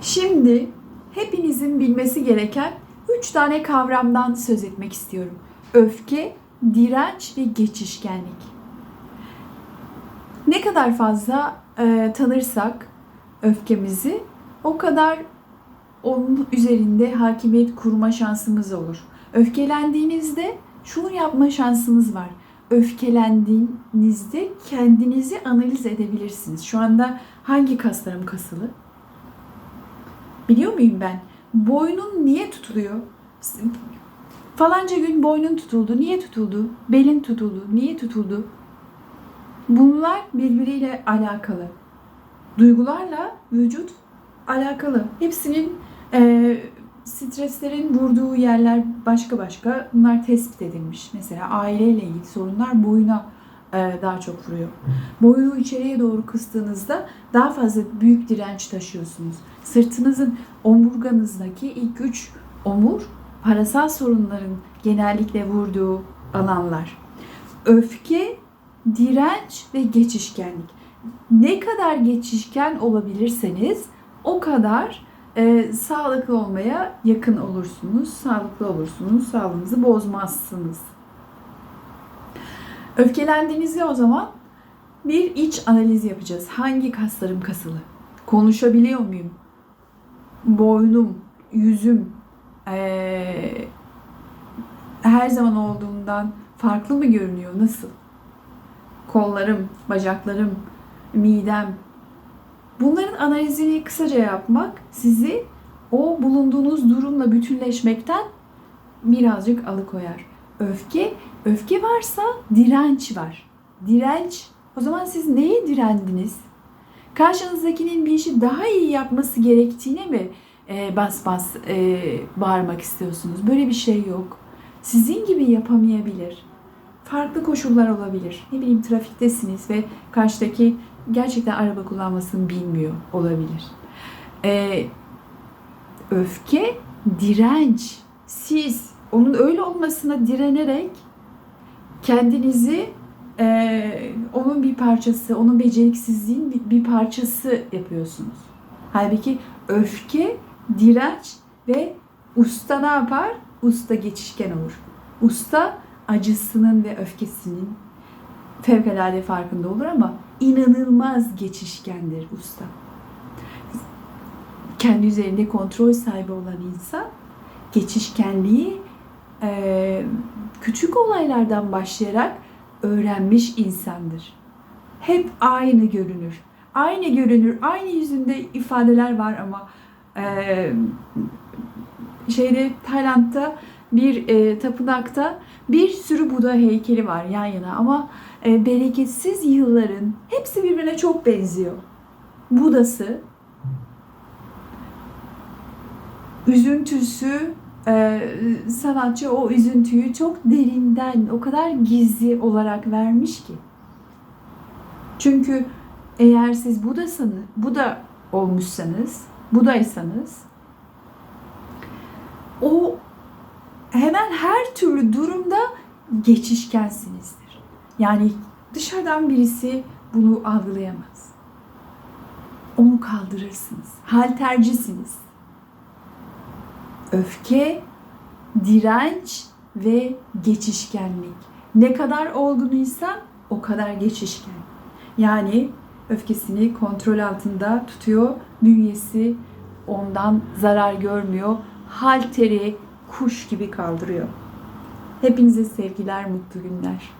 Şimdi hepinizin bilmesi gereken 3 tane kavramdan söz etmek istiyorum. Öfke, direnç ve geçişkenlik. Ne kadar fazla e, tanırsak öfkemizi o kadar onun üzerinde hakimiyet kurma şansımız olur. Öfkelendiğinizde şunu yapma şansınız var. Öfkelendiğinizde kendinizi analiz edebilirsiniz. Şu anda hangi kaslarım kasılı? Biliyor muyum ben? Boynun niye tutuluyor? Falanca gün boynun tutuldu. Niye tutuldu? Belin tutuldu. Niye tutuldu? Bunlar birbiriyle alakalı. Duygularla vücut alakalı. Hepsinin e, streslerin vurduğu yerler başka başka. Bunlar tespit edilmiş. Mesela aileyle ilgili sorunlar boyuna daha çok vuruyor. Boynu içeriye doğru kıstığınızda daha fazla büyük direnç taşıyorsunuz. Sırtınızın omurganızdaki ilk üç omur parasal sorunların genellikle vurduğu alanlar. Öfke, direnç ve geçişkenlik. Ne kadar geçişken olabilirseniz o kadar e, sağlıklı olmaya yakın olursunuz, sağlıklı olursunuz, sağlığınızı bozmazsınız. Öfkelendiğinizde o zaman bir iç analiz yapacağız. Hangi kaslarım kasılı? Konuşabiliyor muyum? Boynum, yüzüm ee, her zaman olduğundan farklı mı görünüyor? Nasıl? Kollarım, bacaklarım, midem. Bunların analizini kısaca yapmak sizi o bulunduğunuz durumla bütünleşmekten birazcık alıkoyar. Öfke, öfke varsa direnç var. Direnç, o zaman siz neye direndiniz? Karşınızdakinin bir işi daha iyi yapması gerektiğine mi e, bas bas e, bağırmak istiyorsunuz? Böyle bir şey yok. Sizin gibi yapamayabilir. Farklı koşullar olabilir. Ne bileyim trafiktesiniz ve karşıdaki gerçekten araba kullanmasını bilmiyor olabilir. E, öfke, direnç. Siz onun öyle olmasına direnerek kendinizi e, onun bir parçası, onun beceriksizliğin bir, bir parçası yapıyorsunuz. Halbuki öfke, direnç ve usta ne yapar? Usta geçişken olur. Usta acısının ve öfkesinin fevkalade farkında olur ama inanılmaz geçişkendir usta. Kendi üzerinde kontrol sahibi olan insan geçişkenliği e, küçük olaylardan başlayarak öğrenmiş insandır. Hep aynı görünür. Aynı görünür, aynı yüzünde ifadeler var ama e, şeyde Tayland'da bir e, tapınakta bir sürü Buda heykeli var yan yana ama e, bereketsiz yılların hepsi birbirine çok benziyor. Budası, üzüntüsü, e, sanatçı o üzüntüyü çok derinden, o kadar gizli olarak vermiş ki. Çünkü eğer siz Buda'sanız, Buda olmuşsanız, Budaysanız o hemen her türlü durumda geçişkensinizdir. Yani dışarıdan birisi bunu algılayamaz. Onu kaldırırsınız. Haltercisiniz. Öfke, direnç ve geçişkenlik. Ne kadar olgunuysa o kadar geçişken. Yani öfkesini kontrol altında tutuyor. Bünyesi ondan zarar görmüyor. Halteri kuş gibi kaldırıyor. Hepinize sevgiler, mutlu günler.